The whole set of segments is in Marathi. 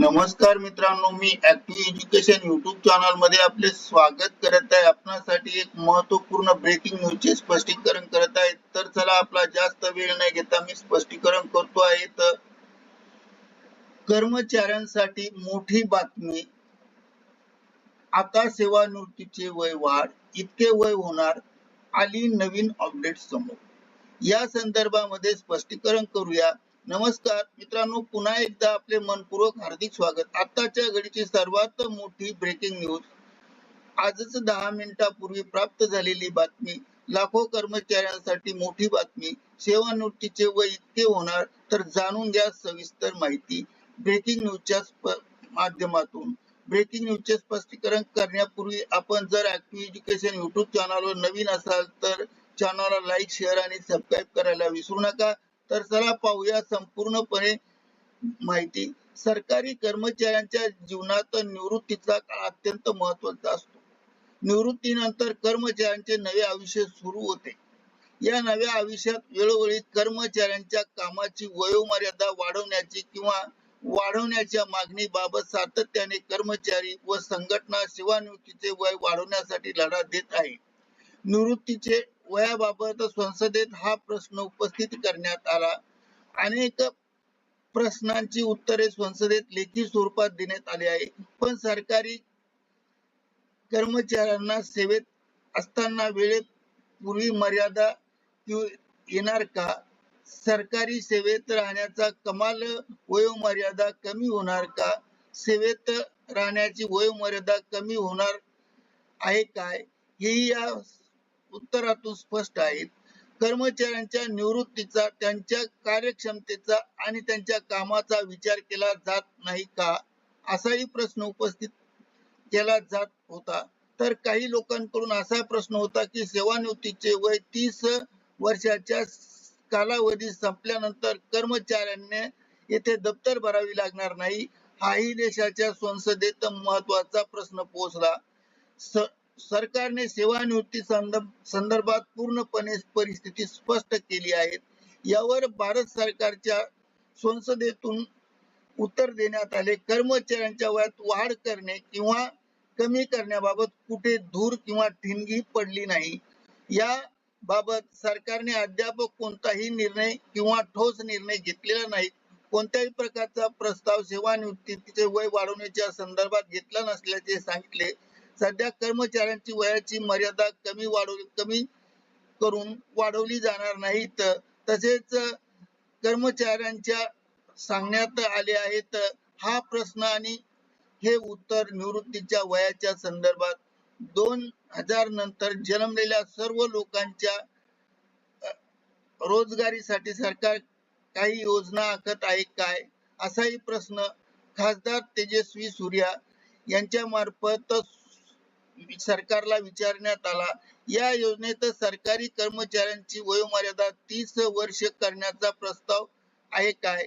नमस्कार मित्रांनो मी ऍक्टिव्ह एज्युकेशन युट्यूब चॅनलमध्ये आपले स्वागत करत आहे. आपणासाठी एक महत्त्वपूर्ण ब्रेकिंग न्यूजचे स्पष्टीकरण करत आहे. तर चला आपला जास्त वेळ नाही घेता मी स्पष्टीकरण करतो आहे. तर कर्मचाऱ्यांसाठी मोठी बातमी आता सेवानिवृत्तीचे वय वाढ इतके वय होणार आली नवीन अपडेट समोर. या संदर्भामध्ये स्पष्टीकरण करूया. नमस्कार मित्रांनो पुन्हा एकदा आपले मनपूर्वक हार्दिक स्वागत. आताच्या घडीची सर्वात मोठी ब्रेकिंग न्यूज आजच दहा मिनिटापूर्वी प्राप्त झालेली बातमी लाखो कर्मचाऱ्यांसाठी मोठी बातमी सेवानिवृत्तीचे व इतके होणार तर जाणून घ्या सविस्तर माहिती. ब्रेकिंग न्यूजच्या माध्यमातून. ब्रेकिंग न्यूजचे स्पष्टीकरण करण्यापूर्वी आपण जर ऍक्टिव्ह एज्युकेशन युट्यूब चॅनलवर नवीन असाल तर चॅनलला लाईक शेअर आणि सबस्क्राईब करायला विसरू नका. तर चला पाहूया संपूर्णपणे माहिती. सरकारी कर्मचाऱ्यांच्या जीवनात निवृत्तीचा काळ अत्यंत महत्त्वाचा असतो. निवृत्तीनंतर कर्मचाऱ्यांचे नवे आयुष्य सुरू होते. या नव्या आयुष्यात वेळोवेळी कर्मचाऱ्यांच्या कामाची वयोमर्यादा वाढवण्याची किंवा वाढवण्याच्या मागणीबाबत सातत्याने कर्मचारी व संघटना सेवानिवृत्तीचे वय वाढवण्यासाठी लढा देत आहे निवृत्तीचे वयाबाबत संसदेत हा प्रश्न उपस्थित करण्यात आला. अनेक प्रश्नांची उत्तरे संसदेत लेखी स्वरूपात देण्यात आली आहे. पण सरकारी कर्मचाऱ्यांना सेवेत असताना वेळेपूर्वी मर्यादा येणार का? सरकारी सेवेत राहण्याचा कमाल वयोमर्यादा कमी होणार का? सेवेत राहण्याची वयोमर्यादा कमी होणार आहे काय? हे या उत्तरातून स्पष्ट आहेत. कर्मचाऱ्यांच्या निवृत्तीचा त्यांच्या कार्यक्षमतेचा आणि त्यांच्या कामाचा विचार केला जात नाही का? असाही प्रश्न उपस्थित केला जात होता. तर काही लोकांकडून असा प्रश्न होता की सेवानिवृत्तीचे वय तीस वर्षाच्या कालावधी संपल्यानंतर कर्मचाऱ्यांना येथे दप्तर भरावी लागणार नाही हाही देशाच्या संसदेत महत्त्वाचा प्रश्न पोहोचला. सरकारने सेवानिवृत्ती संदर्भात पूर्णपणे परिस्थिती स्पष्ट केली आहे. यावर भारत सरकारच्या संसदेतून उत्तर देण्यात आले. कर्मचाऱ्यांच्या वयात वाढ करणे किंवा कमी करण्याबाबत कुठे धूर किंवा ठिणगी पडली नाही. या बाबत सरकारने अद्याप कोणताही निर्णय किंवा ठोस निर्णय घेतलेला नाही. कोणत्याही प्रकारचा प्रस्ताव सेवानिवृत्तीचे वय वाढवण्याच्या संदर्भात घेतला नसल्याचे सांगितले. सध्या कर्मचाऱ्यांची वयाची मर्यादा कमी वाढवली कमी करून वाढवली जाणार नाही. तसेच कर्मचाऱ्यांच्या सांगण्यात आले आहेत हा प्रश्न आणि हे उत्तर निवृत्तीच्या वयाच्या संदर्भात दोन हजार नंतर जन्मलेल्या सर्व लोकांच्या रोजगारीसाठी सरकार काही योजना आखत आहे काय? असाही प्रश्न खासदार तेजस्वी सूर्या यांच्या मार्फत सरकारला विचारण्यात आला. या योजनेत सरकारी कर्मचाऱ्यांची वयोमर्यादा तीस वर्ष करण्याचा प्रस्ताव आहे काय?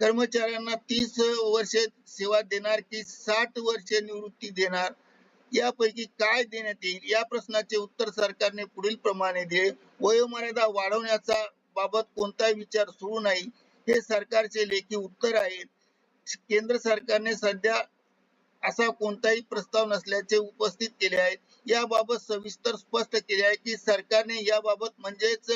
कर्मचाऱ्यांना तीस वर्ष सेवा देणार की साठ वर्ष निवृत्ती देणार? यापैकी काय देण्यात येईल? या प्रश्नाचे उत्तर सरकारने पुढील प्रमाणे दिले. वयोमर्यादा वाढवण्याचा बाबत कोणताही विचार सुरू नाही. हे सरकारचे लेखी उत्तर आहे. केंद्र सरकारने सध्या असा कोणताही प्रस्ताव नसल्याचे उपस्थित केले आहे याबाबत सविस्तर स्पष्ट केले आहे की सरकारने याबाबत म्हणजेच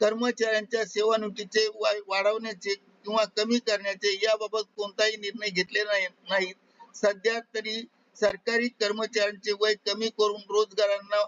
कर्मचाऱ्यांच्या सेवानिवृत्तीचे वाढवण्याचे किंवा कमी करण्याचे याबाबत कोणताही निर्णय घेतले नाही सध्या तरी सरकारी कर्मचाऱ्यांचे वय कमी करून रोजगारांना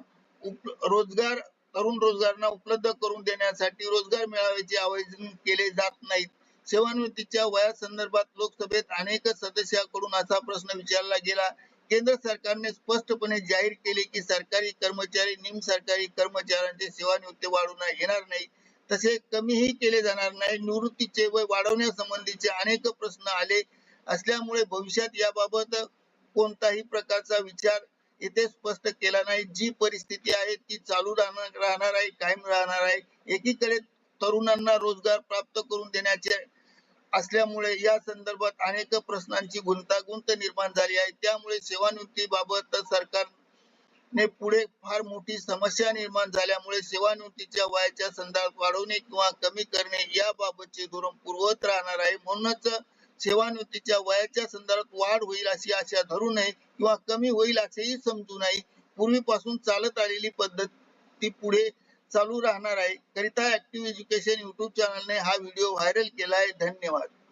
रोजगार तरुण रोजगारांना उपलब्ध करून देण्यासाठी रोजगार मेळाव्याचे आयोजन केले जात नाहीत. सेवानिवृत्तीच्या वया संदर्भात लोकसभेत अनेक सदस्याकडून असा प्रश्न विचारला गेला. केंद्र सरकारने स्पष्टपणे जाहीर केले की सरकारी कर्मचारी निम सरकारी कर्मचाऱ्यांचे सेवानिवृत्ती वाढवण्यात येणार नाही. तसे कमीही केले जाणार नाही. निवृत्तीचे वय वाढवण्यासंबंधीचे अनेक प्रश्न आले असल्यामुळे भविष्यात याबाबत कोणताही प्रकारचा विचार येथे स्पष्ट केला नाही. जी परिस्थिती आहे ती चालू राहणार राहणार आहे कायम राहणार आहे. एकीकडे तरुणांना रोजगार प्राप्त करून देण्याचे असल्यामुळे या संदर्भात अनेक प्रश्नांची गुंतागुंत निर्माण झाली आहे. त्यामुळे सेवानिवृत्तीबाबत सरकारने पुढे फार मोठी समस्या निर्माण झाल्यामुळे सेवानिवृत्तीच्या वयाच्या संदर्भात वाढवणे किंवा कमी करणे याबाबतचे धोरण पूर्ववत राहणार आहे. म्हणूनच सेवानिवृत्तीच्या वयाच्या संदर्भात वाढ होईल अशी आशा धरू नये किंवा कमी होईल असेही समजू नये. पूर्वीपासून चालत आलेली पद्धत ती पुढे चालू राहणार आहे. करिता ऍक्टिव्ह एज्युकेशन युट्यूब चॅनलने हा व्हिडिओ व्हायरल केला आहे. धन्यवाद.